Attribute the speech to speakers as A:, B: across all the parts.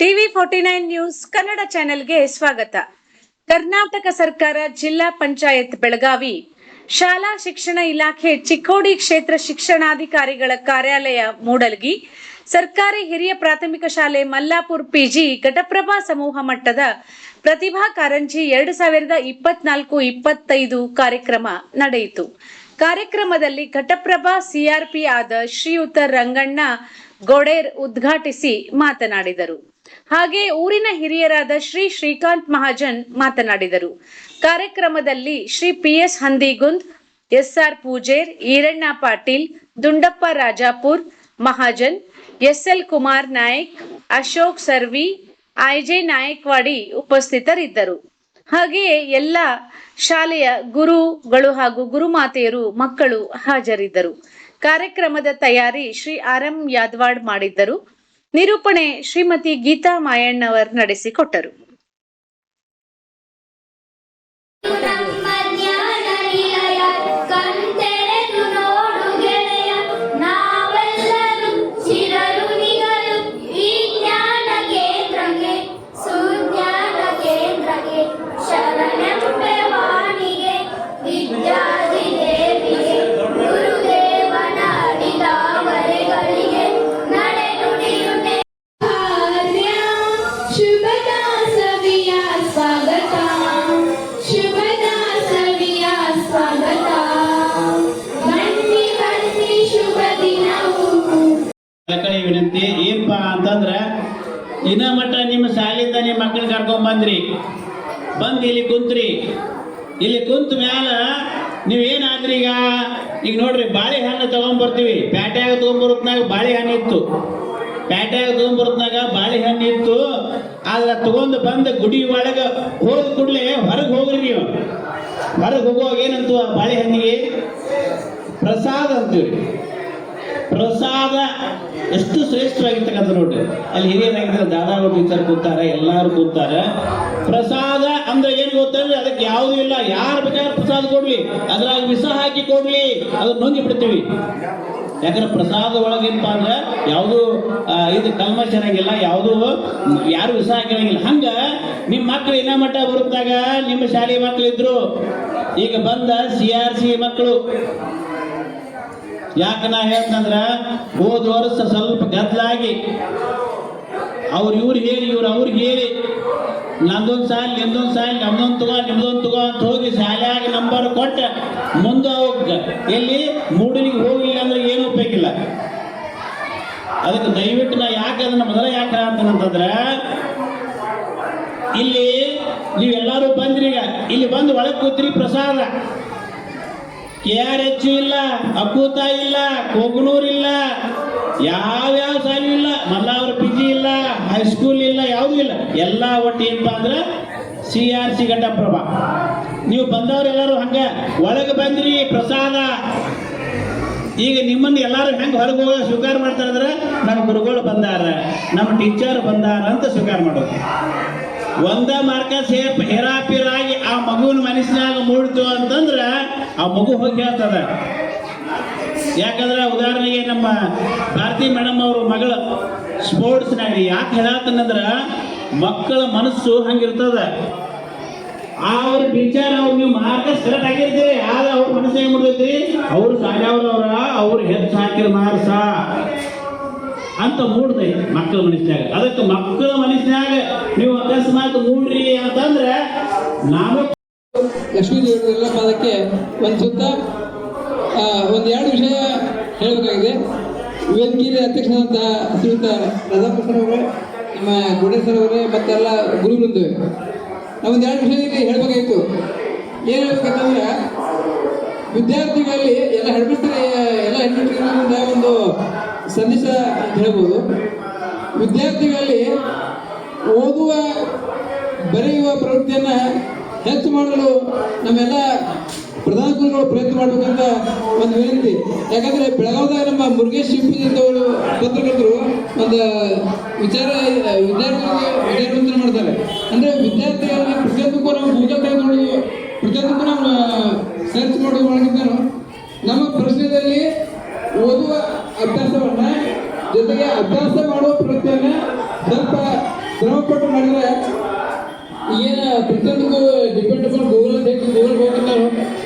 A: TV forty nine news Kannada ಚಾನೆಲ್ಗೆ ಸ್ವಾಗತ. ಕರ್ನಾಟಕ ಸರ್ಕಾರ ಜಿಲ್ಲಾ ಪಂಚಾಯತ್ ಬೆಳಗಾವಿ. ಶಾಲಾ ಶಿಕ್ಷಣ ಇಲಾಖೆ ಚಿಕ್ಕೋಡಿ ಕ್ಷೇತ್ರ ಶಿಕ್ಷಣಾಧಿಕಾರಿಗಳ ಕಾರ್ಯಾಲಯ ಮೂಡಲ್ಗಿ. ಸರ್ಕಾರಿ ಹಿರಿಯ ಪ್ರಾಥಮಿಕ ಶಾಲೆ ಮಲ್ಲಾಪುರ್ ಪಿಜಿ ಘಟಪ್ರಭಾ ಸಮೂಹ ಮಟ್ಟದ ಪ್ರತಿಭಾ ಕಾರಂಜಿ ಎರಡು ಸಾವಿರದ ಇಪ್ಪತ್ನಾಲ್ಕು ಇಪ್ಪತ್ತೈದು ಕಾರ್ಯಕ್ರಮ ನಡೆಯಿತು. ಕಾರ್ಯಕ್ರಮದಲ್ಲಿ ಘಟಪ್ರಭಾ ಸಿಆರ್ಪಿ ಆದ ಶ್ರೀಯುತ ರಂಗಣ್ಣ ಗೋಡೇರ್ ಉದ್ಘಾಟಿಸಿ ಮಾತನಾಡಿದರು. ಹಾಗೆ ಊರಿನ ಹಿರಿಯರಾದ ಶ್ರೀ ಶ್ರೀಕಾಂತ್ ಮಹಾಜನ್ ಮಾತನಾಡಿದರು. ಕಾರ್ಯಕ್ರಮದಲ್ಲಿ Shri P S Handigund, S R Poojer, Iranna Patil, Dundappa Rajapur Mahajan, S L Kumar Nayak, Ashok Sarvi, I J Nayakwadi ಉಪಸ್ಥಿತರಿದ್ದರು. ಹಾಗೆಯೇ ಎಲ್ಲ ಶಾಲೆಯ ಗುರುಗಳು ಹಾಗೂ ಗುರುಮಾತೆಯರು, ಮಕ್ಕಳು ಹಾಜರಿದ್ದರು. ಕಾರ್ಯಕ್ರಮದ ತಯಾರಿ ಶ್ರೀ ಆರ್ ಎಂ ಯಾದವಾಡ್ ಮಾಡಿದ್ದರು. ನಿರೂಪಣೆ ಶ್ರೀಮತಿ ಗೀತಾ ಮಾಯಣ್ಣವರ್ ನಡೆಸಿಕೊಟ್ಟರು.
B: ಕಡೆ ವಿನಂತಿ. ಏನಪ್ಪ ಅಂತಂದ್ರೆ, ದಿನ ಮಟ್ಟ ನಿಮ್ಮ ಶಾಲೆಯಿಂದ ನಿಮ್ಮ ಮಕ್ಕಳು ಕರ್ಕೊಂಡ್ ಬಂದ್ರಿ. ಬಂದು ಇಲ್ಲಿ ಕುಂತ್ರಿ. ಇಲ್ಲಿ ಕುಂತ ಮ್ಯಾಲ ನೀವೇನಾದ್ರಿ ಈಗ? ಈಗ ನೋಡ್ರಿ ಬಾಳೆಹಣ್ಣು ತಗೊಂಡ್ಬರ್ತೀವಿ ಪ್ಯಾಟ್ಯಾಗ ಬಾಳೆ ಬಾಳೆಹಣ್ಣು ಇತ್ತು. ಪ್ಯಾಟ್ಯಾಗ ಬಾಳೆ ಬಾಳೆಹಣ್ಣು ಇತ್ತು. ಆದ್ರೆ ತಗೊಂಡು ಬಂದು ಗುಡಿ ಒಳಗೆ ಹೋದ ಕೂಡಲೇ ಹೊರಗೆ ಹೋಗ್ರಿ ನೀವು. ಹೊರಗೆ ಹೋಗುವಾಗ ಏನಂತು ಬಾಳೆಹಣ್ಣಿಗೆ ಪ್ರಸಾದ ಅಂತೀವಿ ಪ್ರಸಾದ ಎಷ್ಟು ಶ್ರೇಷ್ಠವಾಗಿರ್ತಕ್ಕಂಥ ನೋಡ್ರಿ. ಅಲ್ಲಿ ಹಿರಿಯರಾಗಿದ್ದಾರೆ ದಾದಾಗಳು ವಿಚಾರ ಕೂತಾರೆ, ಎಲ್ಲಾರು ಕೂತಾರೆ. ಪ್ರಸಾದ ಅಂದ್ರೆ ಏನ್ ಗೊತ್ತಂದ್ರೆ ಅದಕ್ಕೆ ಯಾವುದೂ ಇಲ್ಲ. ಯಾರು ಬೇಕಾದ್ರೆ ಪ್ರಸಾದ ಕೊಡ್ಲಿ. ಅದ್ರಾಗ ವಿಷ ಹಾಕಿ ಕೊಡ್ಲಿ. ಅದನ್ನ ನುಂಗಿ ಬಿಡ್ತೀವಿ. ಯಾಕಂದ್ರೆ ಪ್ರಸಾದ ಒಳಗೇನಪ್ಪ ಅಂದ್ರೆ ಯಾವುದು ಇದು ಕಲ್ಮ ಇರಂಗಿಲ್ಲ ಯಾವುದು ಯಾರು ವಿಷ ಹಾಕಿರಂಗಿಲ್ಲ. ಹಂಗ ನಿಮ್ಮ ಮಕ್ಕಳು ಇನ್ನ ಮಟ್ಟ ಬರುತ್ತಾಗ, ನಿಮ್ಮ ಶಾಲೆ ಮಕ್ಕಳು ಇದ್ರು, ಈಗ ಬಂದ ಸಿ ಆರ್ ಸಿ ಮಕ್ಕಳು ಯಾಕೆ ನಾ ಹೇಳ್ತಂದ್ರೆ, ಹೋದ ವರ್ಷ ಸ್ವಲ್ಪ ಗದ್ದಲಾಗಿ. ಅವ್ರು ಇವ್ರು ಹೇಳಿ, ಇವ್ರು ಅವ್ರಿಗೆ ಹೇಳಿ. ನಂದೊಂದು ಸಾಲ ನಿಮ್ದೊಂದು ಸಾಲ, ನಮ್ದೊಂದು ತಗೋ, ನಿಮ್ದೊಂದು ತಗೋ ಅಂತ ಹೋಗಿ ಶಾಲ್ಯಾಗ ನಂಬರ್ ಕೊಟ್ಟ ಮುಂದೆ ಹೋಗ ಎಲ್ಲಿ? ಮೂಡಿನಿಗೆ ಹೋಗಿಲ್ಲ ಅಂದ್ರೆ ಏನು ಉಪಯೋಗಿಲ್ಲ. ಅದಕ್ಕೆ ದಯವಿಟ್ಟು ನಾ ಯಾಕೆ ಅದನ್ನ ಮೊದಲ ಯಾಕೆ ಅಂತಂದ್ರೆ, ಇಲ್ಲಿ ನೀವೆಲ್ಲರೂ ಬಂದ್ರಿ ಈಗ. ಇಲ್ಲಿ ಬಂದು ಒಳಗೆ ಕೂತ್ರಿ ಪ್ರಸಾದ. ಕೆ ಆರ್ ಎಚ್ ಇಲ್ಲ ಅಕ್ಕೂತ ಇಲ್ಲ, ಯಾವ ಇಲ್ಲ ಯಾವ್ಯಾವ ಇಲ್ಲ, ಮಲ್ಲಾವರ ಪಿ ಜಿ ಇಲ್ಲ ಹೈಸ್ಕೂಲ್ ಇಲ್ಲ, ಯಾವುದೂ ಇಲ್ಲ. ಎಲ್ಲ ಒಟ್ಟು ಏನಪ್ಪ ಅಂದ್ರೆ ಸಿ ಆರ್ ಸಿ ಘಟಪ್ರಭಾ. ನೀವು ಬಂದವರೆಲ್ಲರೂ ಹಂಗೆ ಒಳಗೆ ಬಂದ್ರಿ, ಪ್ರಸಾದ. ಈಗ ನಿಮ್ಮನ್ನು ಎಲ್ಲರೂ ಹೆಂಗೆ ಹೊರಗೆ ಹೋಗ ಸ್ವೀಕಾರ ಮಾಡ್ತಾರಂದ್ರೆ ನಮ್ಮ ಗುರುಗಳು ಬಂದಾರ ನಮ್ಮ ಟೀಚರ್ ಬಂದಾರ ಅಂತ ಸ್ವೀಕಾರ ಮಾಡೋದು. ಒಂದ ಮಾರ್ಕ ಸೇಪ್ ಹೆರಾಪಿರಾಗಿ ಆ ಮಗುವಿನ ಮನಸ್ಸಿನಾಗ ಮೂಡಿತು ಅಂತಂದ್ರೆ ಆ ಮಗು ಹೋಗಿ ಹೇಳ್ತದ. ಯಾಕಂದ್ರೆ ಉದಾಹರಣೆಗೆ ನಮ್ಮ ಭಾರತಿ ಮೇಡಮ್ ಅವರು ಮಗಳು ಸ್ಪೋರ್ಟ್ಸ್ನಾಗ ಯಾಕೆ ಹೇಳತ್ತಂದ್ರ ಮಕ್ಕಳ ಮನಸ್ಸು ಹಂಗಿರ್ತದ. ಅವ್ರ ವಿಚಾರ ಅವ್ರು ನೀವು ಮಾರ್ಕಸ್ ಸೆಲೆಕ್ಟ್ ಆಗಿರ್ತೀರಿ, ಆದ್ರೆ ಅವ್ರ ಮನಸ್ಸು ಹೆಂಗ್ ಮಾಡ್ತೈತಿ ಅವ್ರು ಸಾಯವ್ರವ್ರ ಅವ್ರು ಹೆಚ್ಚು ಹಾಕಿರ ಮಾರ್ಸ. ಅಂತ ಮೂಡ್ತೈತಿ ಮಕ್ಕಳ ಮನಸ್ಸಿನಾಗ. ಅದಕ್ಕೆ ಮಕ್ಕಳ ಮನಸ್ಸಿನಾಗ ನೀವು ಅಕಸ್ಮಾತ್ ಮೂಡ್ರಿ ಅಂತಂದ್ರೆ ನಾನು
C: ಲಕ್ಷ್ಮೀ ಪಾದಕ್ಕೆ ಒಂದು ಸುತ್ತ ಒಂದು ಎರಡು ವಿಷಯ ಹೇಳಬೇಕಾಗಿದೆ. ವೇದಿಕೆಯಲ್ಲಿ ಅಧ್ಯಕ್ಷರಾದಂಥ ಶ್ರೀಯುತ ರಾಧಾಕೃಷ್ಣ ಅವರೇ, ನಮ್ಮ ಗುಡೇಶ್ವರ ಅವರೇ, ಮತ್ತೆಲ್ಲ ಗುರುವೃಂದವೇ ನಾವೊಂದು ಎರಡು ವಿಷಯ ಇಲ್ಲಿ ಹೇಳಬೇಕಾಗಿತ್ತು ಏನು ಹೇಳ್ಬೇಕಂತಂದ್ರೆ, ವಿದ್ಯಾರ್ಥಿಗಳಲ್ಲಿ ಎಲ್ಲ ಹೆಣ್ಮಕ್ಳಿಗೆ ಎಲ್ಲ ಹೆಣ್ಮಕ್ಳಿಗೆ ಒಂದು ಸಂದೇಶ ಹೇಳ್ಬೋದು. ವಿದ್ಯಾರ್ಥಿಗಳಲ್ಲಿ ಓದುವ, ಬರೆಯುವ ಪ್ರವೃತ್ತಿಯನ್ನು ಹೆಚ್ಚು ಮಾಡಲು ನಮ್ಮೆಲ್ಲ ಪ್ರಧಾನ ಗುರುಗಳು ಪ್ರಯತ್ನ ಮಾಡಬೇಕಂತ ಒಂದು ವಿನಂತಿ. ಯಾಕಂದ್ರೆ ಬೆಳಗಾವದಾಗ ನಮ್ಮ ಮುರುಗೇಶ್ ಅಂತವರು ಪತ್ರಕರ್ತರು ಒಂದು ವಿಚಾರ, ವಿದ್ಯಾರ್ಥಿಗಳಿಗೆ ವಿದ್ಯಾರ್ಥಿ ಮಾಡ್ತಾರೆ. ಅಂದ್ರೆ ವಿದ್ಯಾರ್ಥಿಗಳಿಗೆ ಪ್ರತಿಯೊಂದಕ್ಕೂ ನಾವು ಗೂಗಲ್ ತೆಗೆದುಕೊಂಡು, ಪ್ರತಿಯೊಂದಕ್ಕೂ ನಾವು ಸರ್ಚ್ ನಮ್ಮ ಪ್ರಶ್ನೆಯಲ್ಲಿ ಜೊತೆಗೆ ಅಭ್ಯಾಸ ಮಾಡುವ ಪ್ರತಿಯನ್ನ ಸ್ವಲ್ಪ ಶ್ರಮಪಟ್ಟು ಮಾಡಿದ್ರೆ ಈಗಿನ ಪ್ರತಿಯೊಂದಕ್ಕೂ ಡಿಪೆಂಡಬಲ್ ಗೂಗಲ್ ಬೇಕು ಗೂಗಲ್ ಹೋಗಿಲ್ಲ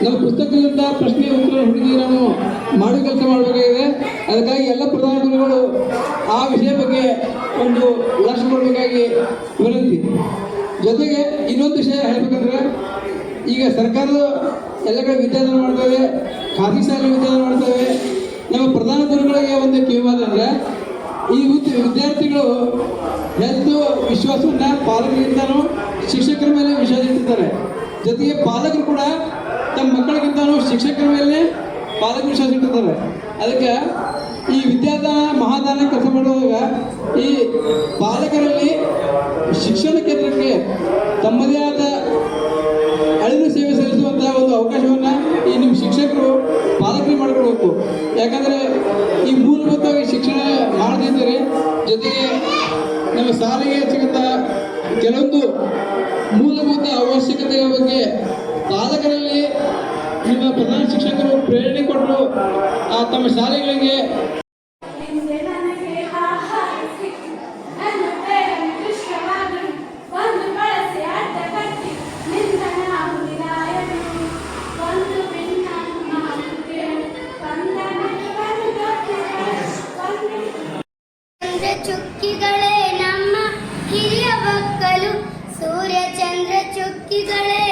C: ನಮ್ಮ ಪುಸ್ತಕದಿಂದ ಪ್ರಶ್ನೆ, ಉತ್ತರ, ಹುಡುಗಿ ನಾನು ಮಾಡೋ ಕೆಲಸ ಮಾಡಬೇಕಾಗಿದೆ. ಅದಕ್ಕಾಗಿ ಎಲ್ಲ ಪ್ರಧಾನ ಗುರುಗಳು ಆ ವಿಷಯ ಬಗ್ಗೆ ಒಂದು ಲಕ್ಷ ಕೊಡಬೇಕಾಗಿ ವಿನಂತಿ. ಜೊತೆಗೆ ಇನ್ನೊಂದು ವಿಷಯ ಹೇಳ್ಬೇಕಂದ್ರೆ, ಈಗ ಸರ್ಕಾರದ ಎಲ್ಲ ಕಡೆ ವಿದ್ಯಾದಾನ ಮಾಡ್ತಾ ಇದೆ, ಖಾಸಗಿ ಶಾಲೆ ವಿದ್ಯಾದಾನ ಮಾಡ್ತಾ ವಿದ್ಯಾರ್ಥಿಗಳು ಎಂದು ವಿಶ್ವಾಸವನ್ನ ಪಾಲಕರಿಂದನೂ ಶಿಕ್ಷಕರ ಮೇಲೆ ವಿಶ್ವಾಸ ಇಟ್ಟಿದ್ದಾರೆ. ಜೊತೆಗೆ ಪಾಲಕರು ಕೂಡ ತಮ್ಮ ಮಕ್ಕಳಿಗಿಂತನೂ ಶಿಕ್ಷಕರ ಮೇಲೆ ಪಾಲಕರು ವಿಶ್ವಾಸ ಇಟ್ಟಿದ್ದಾರೆ. ಅದಕ್ಕೆ ಈ ವಿದ್ಯಾದಾನ, ಮಹಾದಾನ ಕೆಲಸ ಮಾಡುವಾಗ ಈ ಪಾಲಕರಲ್ಲಿ ಶಿಕ್ಷಣ ಕೇಂದ್ರಕ್ಕೆ ತಮ್ಮದೇ ಆದ ಅಳಿಲು ಸೇವೆ ಸಲ್ಲಿಸುವಂತಹ ಒಂದು ಅವಕಾಶವನ್ನ ಈ ನಿಮ್ಮ ಶಿಕ್ಷಕರು ಪಾಲಕರಿಗೆ ಮಾಡಿಕೊಡ್ಬೇಕು. ಯಾಕಂದ್ರೆ ಈ ಮೂಲಭೂತವಾಗಿ ಶಿಕ್ಷಣ ಜೊತೆಗೆ ನಮ್ಮ ಸಾರಿಗೆ ಸಿಗುತ್ತ ಕೆಲವೊಂದು ಮೂಲಭೂತ ಅವಶ್ಯಕತೆಗಳ ಬಗ್ಗೆ ಪಾಲಕರಲ್ಲಿ ನಿಮ್ಮ ಪ್ರಧಾನ ಶಿಕ್ಷಕರು ಪ್ರೇರಣೆ ಕೊಟ್ಟರು, ಆ ತಮ್ಮ ಶಾಲೆಗಳಿಗೆ
D: ಚುಕ್ಕಿಗಳೇ